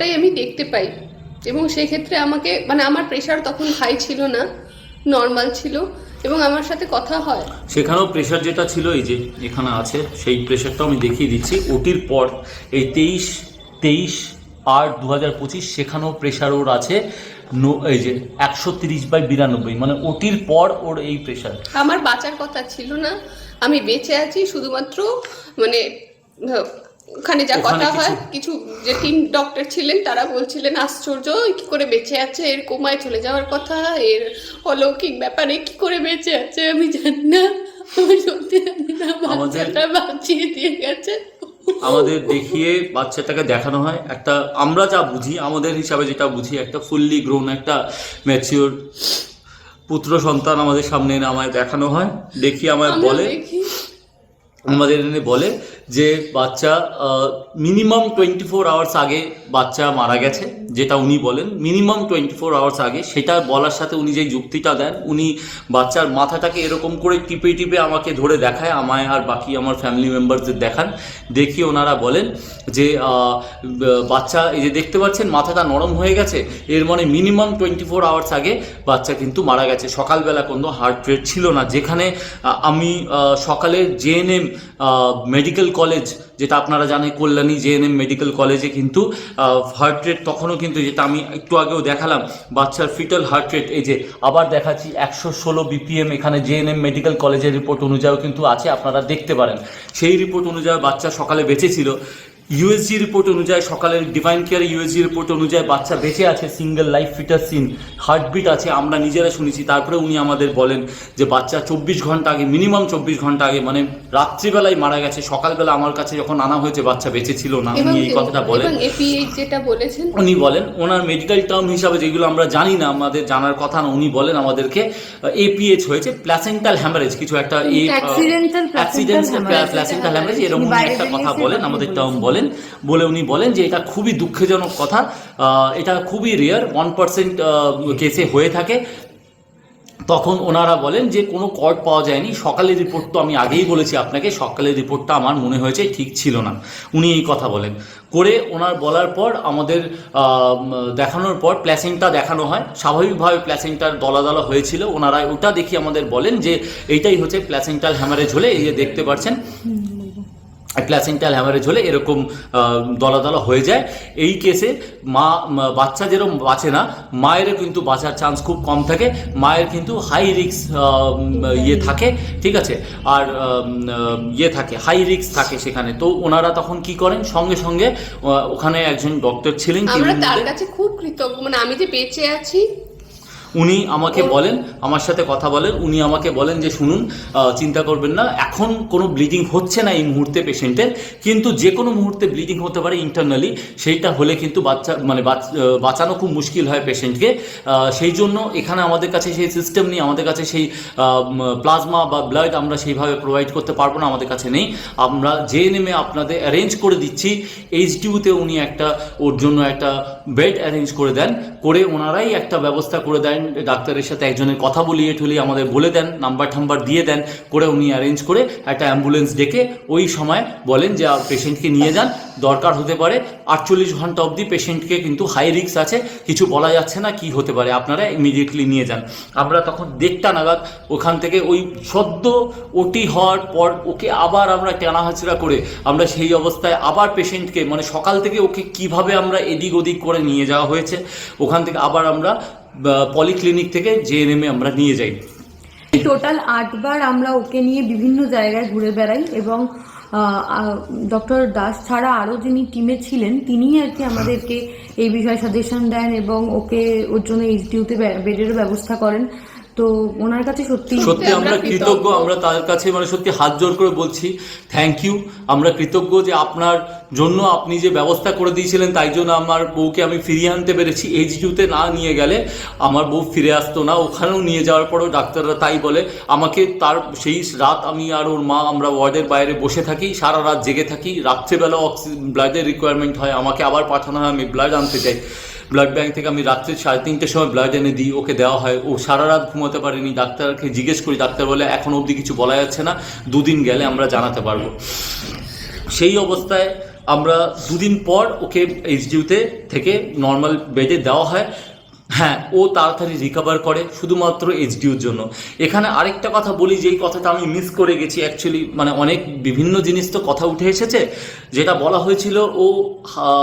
সবটাই আমি দেখতে পাই। এবং সেক্ষেত্রে আমাকে মানে আমার প্রেশার তখন হাই ছিল না নর্মাল ছিল এবং আমার সাথে কথা হয়। সেখানেও প্রেশার যেটা ছিল এই যে এখানে আছে সেই প্রেশারটাও আমি দেখিয়ে দিচ্ছি। ওটির পর এই তেইশ তেইশ আট দু হাজার পঁচিশ সেখানেও প্রেশার ওর আছে এই যে একশো তিরিশ বাই বিরানব্বই মানে ওটির পর ওর এই প্রেশার আমার বাঁচার কথা ছিল না আমি বেঁচে আছি শুধুমাত্র মানে ওখানে যা কথা হয় কিছু- যে টিম ডক্টর ছিলেন তারা বলছিলেন আশ্চর্য কি করে বেঁচে আছে? এর কোমায় চলে যাওয়ার কথা এর অলৌকিক ব্যাপারে কি করে বেঁচে আছে? আমি জানি না। আমি সত্যি জানি না। আমাদের- বাচ্চাটা বাঁচিয়ে দিয়ে গেছে। আমাদের দেখিয়ে বাচ্চাটাকে দেখানো হয়। একটা আমরা যা বুঝি আমাদের হিসাবে যেটা বুঝি একটা ফুললি গ্রোন একটা ম্যাচিওর পুত্র সন্তান আমাদের সামনে এনে আমায় দেখানো হয়। দেখিয়ে আমায় বলে দেখি। আমাদের এনে বলে যে বাচ্চা মিনিমাম টোয়েন্টি ফোর আওয়ার্স আগে বাচ্চা মারা গেছে। যেটা উনি বলেন মিনিমাম টোয়েন্টি ফোর আওয়ার্স আগে সেটা বলার সাথে উনি যে যুক্তিটা দেন, উনি বাচ্চার মাথাটাকে এরকম করে টিপে টিপে আমাকে ধরে দেখায়, আমায় আর বাকি আমার ফ্যামিলি মেম্বারদের দেখান। দেখিয়ে ওনারা বলেন যে বাচ্চা, এই যে দেখতে পাচ্ছেন, মাথাটা নরম হয়ে গেছে, এর মানে মিনিমাম টোয়েন্টি ফোর আওয়ার্স আগে বাচ্চা কিন্তু মারা গেছে। সকালবেলা কোনো হার্ট রেট ছিল না, যেখানে আমি সকালে জেএনএম মেডিকেল কলেজ যেটা আপনারা জানেন কল্যাণী জেএনএম মেডিকেল কলেজে কিন্তু হার্ট রেট তখনও কিন্তু যেটা আমি একটু আগেও দেখালাম, বাচ্চার ফিটাল হার্ট রেট এই যে আবার দেখাচ্ছি একশো ষোলো বিপিএম এখানে জে এন এম মেডিকেল কলেজের রিপোর্ট অনুযায়ীও কিন্তু আছে, আপনারা দেখতে পারেন। সেই রিপোর্ট অনুযায়ী বাচ্চা সকালে বেঁচে ছিল ইউএসজি রিপোর্ট অনুযায়ী সকালের ডিভাইন কেয়ার ইউএসজি রিপোর্ট অনুযায়ী বাচ্চা বেঁচে আছে single life fetus seen heartbeat আছে আমরা নিজেরা শুনেছি তারপরে উনি আমাদের বলেন যে বাচ্চা চব্বিশ ঘণ্টা আগে মিনিমাম চব্বিশ ঘণ্টা আগে মানে রাত্রিবেলায় মারা গেছে সকালবেলা আমার কাছে যখন আনা হয়েছে বাচ্চা বেঁচে ছিল না উনি এই কথাটা বলেন এপিএইচ যেটা বলেছেন উনি বলেন ওনার মেডিকেল টার্ম হিসাবে যেগুলো আমরা জানি না আমাদের জানার কথা না উনি বলেন আমাদেরকে এপিএইচ হয়েছে প্লাসেন্টাল হ্যামারেজ কিছু একটা hemorrhage। প্লাসেন্টাল হ্যামারেজ এরকম একটা কথা বলেন আমাদের। টার্ম বলেন বলে উনি বলেন যে এটা খুবই দুঃখজনক কথা। এটা খুবই রেয়ার ওয়ান পার্সেন্ট কেসে হয়ে থাকে। তখন ওনারা বলেন যে কোনো কর্ড পাওয়া যায়নি। সকালের রিপোর্ট তো আমি আগেই বলেছি আপনাকে, সকালের রিপোর্টটা আমার মনে হয়েছে, ঠিক ছিল না। উনি এই কথা বলেন। করে ওনার বলার পর আমাদের দেখানোর পর প্ল্যাসেন্টটা দেখানো হয়। স্বাভাবিকভাবে প্ল্যাসেন্টার দলা দলা হয়েছিল। ওনারা ওটা দেখি আমাদের বলেন যে এইটাই হচ্ছে প্ল্যাসেন্টাল হ্যামারেজ হলে, এই যে দেখতে পাচ্ছেন। প্ল্যাসেন্টাল হ্যামারেজ হলে এরকম দলা দলা হয়ে যায়। এই কেসে মা বাচ্চা যেরকম বাঁচে না মায়েরও কিন্তু বাঁচার চান্স খুব কম থাকে। মায়ের কিন্তু হাই রিক্স ইয়ে থাকে ঠিক আছে? আর ইয়ে থাকে হাই রিক্স থাকে সেখানে। তো ওনারা তখন কি করেন? সঙ্গে সঙ্গে ওখানে একজন ডক্টর ছিলেন তার কাছে খুব কৃতজ্ঞ। মানে আমি যে বেঁচে আছি উনি আমাকে বলেন, আমার সাথে কথা বলেন, উনি আমাকে বলেন যে, শুনুন চিন্তা করবেন না, এখন কোনো ব্লিডিং হচ্ছে না এই মুহূর্তে পেশেন্টের কিন্তু যে কোনো মুহূর্তে ব্লিডিং হতে পারে ইন্টারনালি সেইটা হলে কিন্তু বাচ্চা মানে বাচ- বাঁচানো খুব মুশকিল হয় পেশেন্টকে সেই জন্য এখানে আমাদের কাছে সেই সিস্টেম নেই, আমাদের কাছে সেই প্লাজমা বা ব্লাড আমরা সেইভাবে প্রোভাইড করতে পারব না, আমাদের কাছে নেই। আমরা যে নেমে আপনাদের অ্যারেঞ্জ করে দিচ্ছি এইচডিউতে উনি একটা, ওর জন্য একটা বেড অ্যারেঞ্জ করে দেন, করে ওনারাই একটা ব্যবস্থা করে দেন ডাক্তারের সাথে একজনের কথা বলিয়ে ঠুলিয়ে আমাদের বলে দেন, নাম্বার টাম্বার দিয়ে দেন, করে উনি অ্যারেঞ্জ করে একটা অ্যাম্বুলেন্স ডেকে ওই সময় বলেন যে পেশেন্টকে নিয়ে যান, দরকার হতে পারে আটচল্লিশ ঘণ্টা অবধি পেশেন্টকে কিন্তু হাই রিক্স আছে, কিছু বলা যাচ্ছে না কি হতে পারে, আপনারা ইমিডিয়েটলি নিয়ে যান। আমরা তখন দেখটা নাগাদ ওখান থেকে ওই সদ্য ওটি হওয়ার পর ওকে আবার আমরা টানা হাঁচড়া করে আমরা সেই অবস্থায় আবার পেশেন্টকে মানে সকাল থেকে ওকে কীভাবে আমরা এদিক ওদিক করে নিয়ে যাওয়া হয়েছে, ওখান থেকে আবার আমরা পলিক্লিনিক থেকে জেএনএমে আমরা নিয়ে যাই। টোটাল আটবার আমরা ওকে নিয়ে বিভিন্ন জায়গায় ঘুরে বেড়াই এবং ডক্টর দাস ছাড়া আরও যিনি টিমে ছিলেন, তিনিই আর কি আমাদেরকে এই বিষয়ে সাজেশন দেন এবং ওকে ওর জন্য এইচডিউতে বেডেরও ব্যবস্থা করেন। তো ওনার কাছে সত্যি সত্যি আমরা কৃতজ্ঞ। আমরা তার কাছে মানে সত্যি হাত জোর করে বলছি থ্যাংক ইউ আমরা কৃতজ্ঞ যে আপনার জন্য আপনি যে ব্যবস্থা করে দিয়েছিলেন তাই জন্য আমার বউকে আমি ফিরিয়ে আনতে পেরেছি। এইচডিউতে না নিয়ে গেলে আমার বউ ফিরে আসতো না ওখানেও নিয়ে যাওয়ার পরেও ডাক্তাররা তাই বলে আমাকে তার সেই রাত আমি আর ওর মা আমরা ওয়ার্ডের বাইরে বসে থাকি সারা রাত জেগে থাকি রাত্রেবেলা অক্সিজেন ব্লাডের রিকোয়ারমেন্ট হয় আমাকে আবার পাঠানো হয় আমি ব্লাড আনতে যাই ব্লাড ব্যাঙ্ক থেকে আমি রাত্রে সাড়ে তিনটের সময় ব্লাড এনে দিই, ওকে দেওয়া হয়। ও সারা রাত ঘুমাতে পারেনি, ডাক্তারকে জিজ্ঞেস করি, ডাক্তার বলে এখন অবধি কিছু বলা যাচ্ছে না, দুদিন গেলে আমরা জানাতে পারব। সেই অবস্থায় আমরা দুদিন পর ওকে এইচডিউতে থেকে নর্মাল বেডে দেওয়া হয়। হ্যাঁ ও তাড়াতাড়ি রিকভার করে শুধুমাত্র এইচডিউর জন্য এখানে আরেকটা কথা বলি যেই কথাটা আমি মিস করে গেছি অ্যাকচুয়ালি মানে অনেক বিভিন্ন জিনিস তো কথা উঠে এসেছে যেটা বলা হয়েছিল ও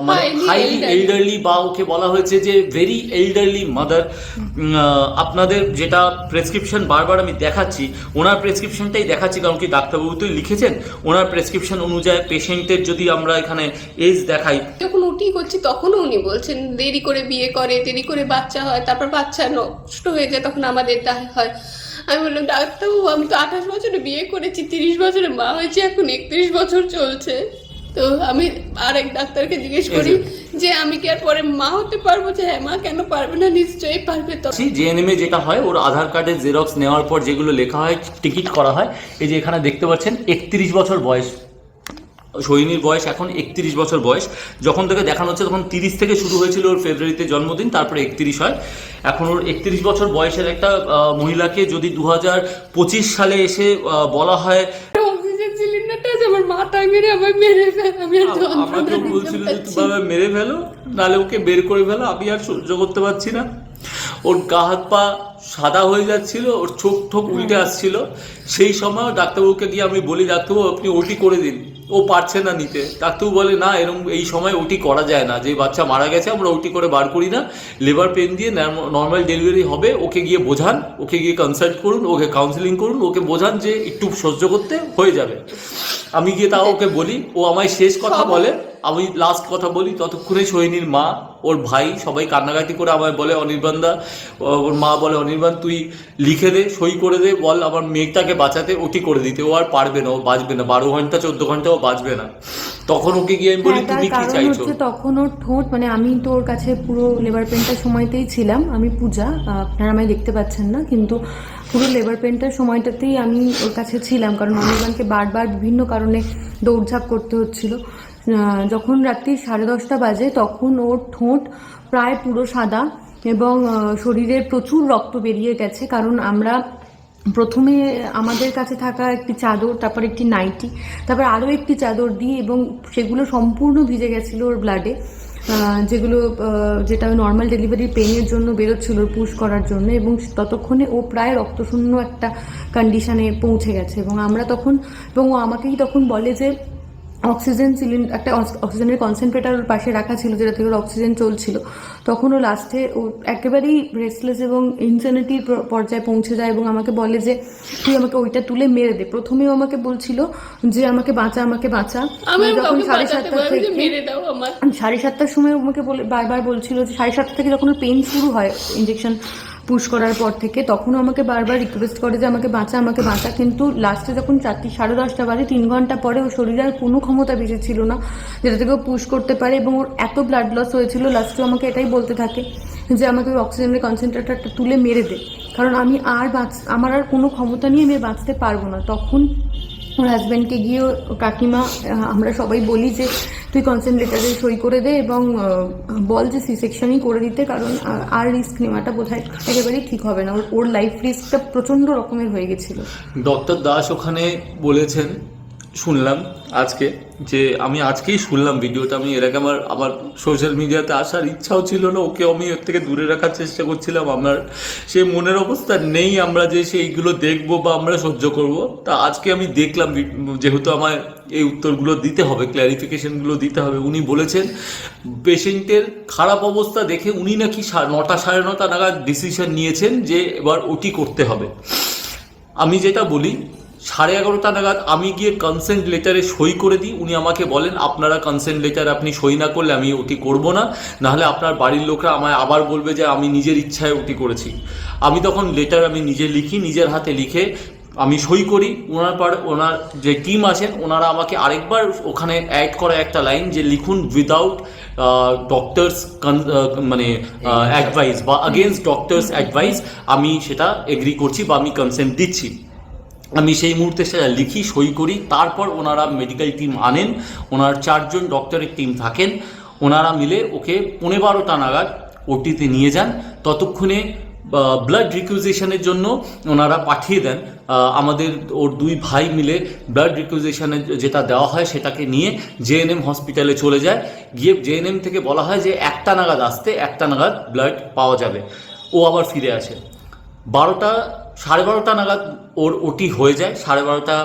মানে হাইলি. এল্ডারলি বা ওকে বলা হয়েছে যে ভেরি এল্ডারলি মাদার আপনাদের যেটা প্রেসক্রিপশন বারবার আমি দেখাচ্ছি ওনার প্রেসক্রিপশনটাই দেখাচ্ছি কারণ কি ডাক্তারবাবু তো লিখেছেন ওনার প্রেসক্রিপশন অনুযায়ী পেশেন্টের যদি আমরা এখানে এজ দেখাই যখন উটি করছি তখনও উনি বলছেন দেরি করে বিয়ে করে দেরি করে বাচ্চা হয় তারপর বাচ্চা নষ্ট হয়ে যায় তখন আমাদের দায় হয়। আমি বললাম ডাক্তারবাবু আমি তো আঠাশ বছরে বিয়ে করেছি তিরিশ বছরে মা হয়েছে এখন একত্রিশ বছর চলছে। তো আমি আরেক ডাক্তারকে জিজ্ঞেস করি যে আমি কি আর পরে মা হতে পারব? যে হ্যাঁ মা কেন পারবে না? নিশ্চয়ই পারবে তো। জেএনএমে যেটা হয় ওর আধার কার্ডের জেরক্স নেওয়ার পর যেগুলো লেখা হয় টিকিট করা হয় এই যে এখানে দেখতে পাচ্ছেন একত্রিশ বছর বয়স। সোহিনীর বয়স এখন একত্রিশ বছর বয়স। যখন থেকে দেখানো হচ্ছে তখন তিরিশ থেকে শুরু হয়েছিল ওর ফেব্রুয়ারিতে জন্মদিন তারপরে একত্রিশ হয়। এখন ওর একত্রিশ বছর বয়সের একটা মহিলাকে যদি দু হাজার পঁচিশ সালে এসে বলা হয় আমার মাথায় মেরে আমায় মেরে ফেল আমি আর আমাকে বলছিল যে তুমি মেরে ফেলো নাহলে ওকে বের করে ফেলো আমি আর সহ্য করতে পারছি না। ওর গা হাত পা সাদা হয়ে যাচ্ছিল ওর চোখ ঠোক উল্টে আসছিল। সেই সময় ডাক্তারবাবুকে গিয়ে আমি বলি ডাক্তারবাবু আপনি ওটি করে দিন। ও পারছে না নিতে। ডাক্তারবাবু বলে না এরকম এই সময় ওটি করা যায় না। যে বাচ্চা মারা গেছে আমরা ওটি করে বার করি না। লেবার পেন দিয়ে নর্মাল ডেলিভারি হবে। ওকে গিয়ে বোঝান। ওকে গিয়ে কনসাল্ট করুন। ওকে কাউন্সিলিং করুন। ওকে বোঝান যে একটু সহ্য করতে হয়ে যাবে। আমি গিয়ে তাও ওকে বলি। ও আমায় শেষ কথা বলে। আমি লাস্ট কথা বলি ততক্ষণে সোহিনীর মা ওর ভাই সবাই কান্নাকাটি করে আমায় বলে অনির্বাণদা ওর মা বলে অনির্বাণ তুই লিখে দে সই করে দে বল আমার মেয়েটাকে বাঁচাতে ওটি করে দিতে ও আর পারবে না ও বাঁচবে না বারো ঘণ্টা চোদ্দ ঘণ্টা ও বাঁচবে না। তখন ওকে গিয়ে আমি বলি হ্যাঁ, তুমি কি চাইছো? তখন ওর ঠোঁট মানে আমি তো ওর কাছে পুরো লেবার পেনটার সময়তেই ছিলাম আমি পূজা আপনারা আমায় দেখতে পাচ্ছেন না কিন্তু পুরো লেবার পেনটার সময়টাতেই আমি ওর কাছে ছিলাম কারণ অনির্বাণকে বারবার বিভিন্ন কারণে দৌড়ঝাঁপ করতে হচ্ছিল। যখন রাত্রি সাড়ে দশটা বাজে, তখন ওর ঠোঁট প্রায় পুরো সাদা এবং শরীরে প্রচুর রক্ত বেরিয়ে গেছে। কারণ আমরা প্রথমে আমাদের কাছে থাকা একটি চাদর, তারপর একটি নাইটি, তারপর আরও একটি চাদর দিই এবং সেগুলো সম্পূর্ণ ভিজে গেছিল ওর ব্লাডে যেগুলো যেটা নর্মাল ডেলিভারি পেনের জন্য বেরোচ্ছিল পুশ করার জন্য এবং ততক্ষণে ও প্রায় রক্তশূন্য একটা কন্ডিশানে পৌঁছে গেছে। এবং আমরা তখন, এবং ও আমাকেই তখন বলে যে অক্সিজেন সিলিন্ডার একটা অক্সিজেনের কনসেন্ট্রেটার ওর পাশে রাখা ছিল যেটা থেকে ওর অক্সিজেন চলছিল। তখন ও লাস্টে ও একেবারেই রেস্টলেস এবং ইনসেনিটির পর্যায়ে পৌঁছে যায় এবং আমাকে বলে যে তুই আমাকে ওইটা তুলে মেরে দে। প্রথমেও আমাকে বলছিল যে আমাকে বাঁচা আমাকে বাঁচা। যখন সাড়ে সাতটা থেকে সাড়ে সাতটার সময় আমাকে বলে বারবার বলছিল যে সাড়ে সাতটা থেকে যখন পেন শুরু হয় ইঞ্জেকশন পুশ করার পর থেকে তখনও আমাকে বারবার রিকোয়েস্ট করে যে আমাকে বাঁচা আমাকে বাঁচা। কিন্তু লাস্টে যখন চারটি, সাড়ে দশটা বাজে, তিন ঘণ্টা পরে ওর শরীরে আর কোনো ক্ষমতা বেঁচে ছিল না, যেটা থেকে ও পুশ করতে পারে এবং ওর এত ব্লাড লস হয়েছিল লাস্টে আমাকে এটাই বলতে থাকে যে আমাকে ওই অক্সিজেনের কনসেন্ট্রেটারটা তুলে মেরে দে। কারণ আমি আর বাঁচ, আমার আর কোনো ক্ষমতা নিয়ে আমি বাঁচতে পারব না। তখন ওর হাজব্যান্ডকে গিয়ে কাকিমা আমরা সবাই বলি যে তুই কনসেন্ট্রেটারে সই করে দে এবং বল যে সি সেকশনই করে দিতে, কারণ আর রিস্ক নেওয়াটা বোধহয় একেবারেই ঠিক হবে না। ওর ওর লাইফ রিস্কটা প্রচণ্ড রকমের হয়ে গেছিল। ডক্টর দাস ওখানে বলেছেন শুনলাম আজকে, যে আমি আজকেই শুনলাম ভিডিওটা, আমি এর আগে আমার আমার সোশ্যাল মিডিয়াতে আসার ইচ্ছাও ছিল না, ওকে আমি এর থেকে দূরে রাখার চেষ্টা করছিলাম, আমার সে মনের অবস্থা নেই আমরা যে সেইগুলো দেখব বা আমরা সহ্য করব। তা আজকে আমি দেখলাম যেহেতু আমার এই উত্তরগুলো দিতে হবে ক্ল্যারিফিকেশনগুলো দিতে হবে, উনি বলেছেন পেশেন্টের খারাপ অবস্থা দেখে উনি নাকি নটা সাড়ে নটা নাগাদ ডিসিশন নিয়েছেন যে এবার ওটি করতে হবে। আমি যেটা বলি সাড়ে এগারোটা নাগাদ আমি গিয়ে কনসেন্ট লেটারে সই করে দিই। উনি আমাকে বলেন আপনারা কনসেন্ট লেটার আপনি সই না করলে আমি ওটি করব না। নাহলে আপনার বাড়ির লোকরা আমায় আবার বলবে যে আমি নিজের ইচ্ছায় ওটি করেছি। আমি তখন লেটার আমি নিজে লিখি নিজের হাতে লিখে আমি সই করি। ওনার পর ওনার যে টিম আছেন ওনারা আমাকে আরেকবার ওখানে অ্যাড করা একটা লাইন যে লিখুন উইদাউট ডক্টরস মানে অ্যাডভাইস বা আগেনস্ট ডক্টরস অ্যাডভাইস আমি সেটা এগ্রি করছি বা আমি কনসেন্ট দিচ্ছি। আমি সেই মুহূর্তে সেটা লিখি, সই করি। তারপর ওনারা মেডিকেল টিম আনেন। ওনার চারজন ডক্টরের টিম থাকেন। ওনারা মিলে ওকে পনেরো বারোটা নাগাদ ওটিতে নিয়ে যান। ততক্ষণে ব্লাড রিকুইজিশনের জন্য ওনারা পাঠিয়ে দেন। আমাদের ওর দুই ভাই মিলে ব্লাড রিকুইজিশনে যেটা দেওয়া হয় সেটাকে নিয়ে জেএনএম হসপিটালে চলে যায়। গিয়ে জেএনএম থেকে বলা হয় যে, একটা নাগাদ আসতে, একটা নাগাদ ব্লাড পাওয়া যাবে। ও আবার ফিরে আসে। বারোটা সাড়ে বারোটা নাগাদ ওর ওটি হয়ে যায় সাড়ে বারোটা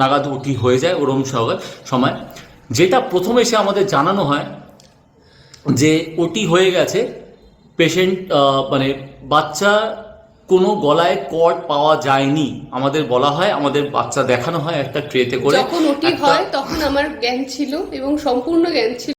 নাগাদ ওটি হয়ে যায় ওরম সঙ্গে সময়। যেটা প্রথমে এসে আমাদের জানানো হয় যে ওটি হয়ে গেছে পেশেন্ট মানে বাচ্চা কোনো গলায় কর্ড পাওয়া যায়নি আমাদের বলা হয় আমাদের বাচ্চা দেখানো হয় একটা ট্রেতে করে। যখন ওটি হয় তখন আমার জ্ঞান ছিল এবং সম্পূর্ণ জ্ঞান ছিল।